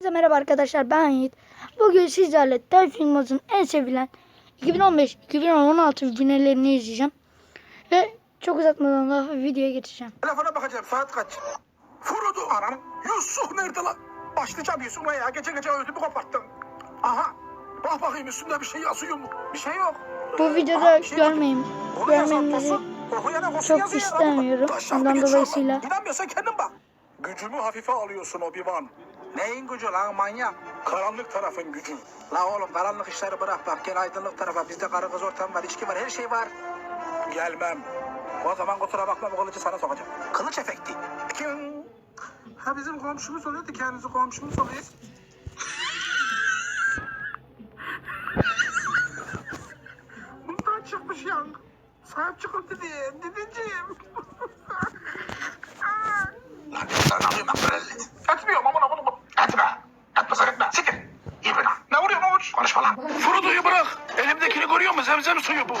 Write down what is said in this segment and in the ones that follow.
Herkese merhaba arkadaşlar ben Yiğit. Bugün sizlerle Delfin Maz'ın en sevilen 2015-2016 finallerini izleyeceğim. Ve çok uzatmadan da videoya geçeceğim. Telefona bakacağım saat kaç? Furudu anam. Yusuf nerede lan? Başlayacağım Yusuf'la ya. Gece gece ödümü koparttın. Aha. Bak bakayım üstünde bir şey yazıyor mu? Bir şey yok. Bu videoda Aha, şey okuyana Tosun çok istemiyorum. Ondan dolayısıyla-. İnanmıyorsan kendin bak. Gücümü hafife alıyorsun Obi-Wan. Neyin gücü lan manyak? Karanlık tarafın gücü. La oğlum karanlık işleri bırak bak gel aydınlık tarafa. Bizde karı kız ortam var, içki var, her şey var. Gelmem. O zaman kusura bakma bu kılıcı sana sokacağım. Kılıç efekti. Kim? Ha bizim komşumuz oluyordu kendisi komşumuz oluyor. Bundan çıkmış yan. Sahip çıkın dedi. Dedeciğim. Furuduyu bırak. Elimdekini görüyor musun? Zemzem suyu bu.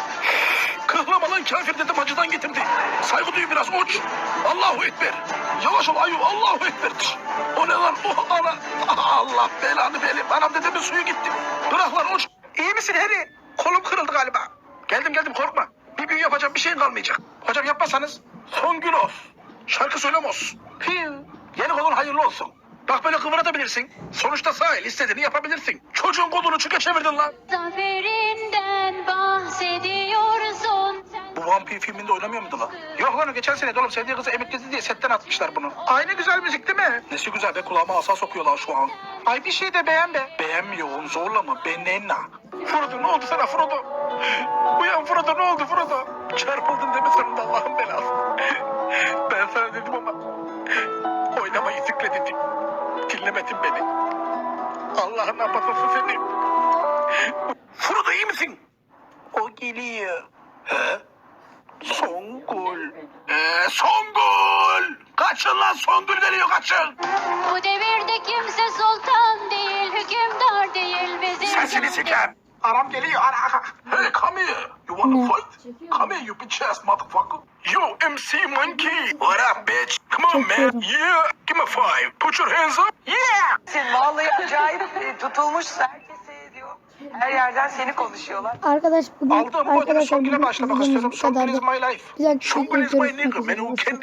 Kıhlama lan kafir dedim acıdan getirdi. Saygı duy biraz uç. Allahu Ekber. Yavaş ol ayu Allahu Ekber. O ne lan? Oh ana. Allah belanı benim. Anam dedemin suyu gitti. Bırak lan uç. İyi misin Harry? Kolum kırıldı galiba. Geldim geldim korkma. Bir büyü yapacağım bir şeyin kalmayacak. Hocam yapmazsanız son gün olsun. Şarkı söylemos. Fiu. Yeni kolun hayırlı olsun. Bak böyle kıvırabilirsin. Sonuçta sahil istediğini yapabilirsin. Çocuğun kolunu çüke çevirdin lan. Zaferinden bahsediyorsun. Bu vampir filminde oynamıyor muydu lan? Yok lan geçen sene oğlum sevdiği kızı emekledi diye setten atmışlar bunu. Aynı güzel müzik değil mi? Nesi güzel be kulağıma asa sokuyorlar şu an. Ay bir şey de beğen be. Beğenmiyorum zorlama benenna. Frodo ne oldu sana Frodo? Uyan Frodo ne oldu Frodo? Çarpıldın değil mi sonunda Allah'ın belası? Dinlemedin beni. Allah'ın apatası seni. Frodo iyi misin? O geliyor. He? Songül. Ee, Songül! Kaçın lan Songül geliyor kaçın. Bu devirde kimse sultan değil, hükümdar değil, vezir Sesini sikem. Aram geliyor ara. Hey come here. You wanna fight? Come here you bitch ass motherfucker. Yo MC Monkey. What yerim. Yeah. Give me five. Put your hands up. Yeah. Sen vallahi acayip e, tutulmuşsun. Herkes seyrediyor. Her yerden seni konuşuyorlar. Arkadaş bugün Aldığım bu ödeme arkadaşlar bugün başlamak videomuz istiyorum. bu kadardı. Songül is my life. Güzel bir Songül is video my görüşmek nigga. üzere. Man who Hoşçakalın.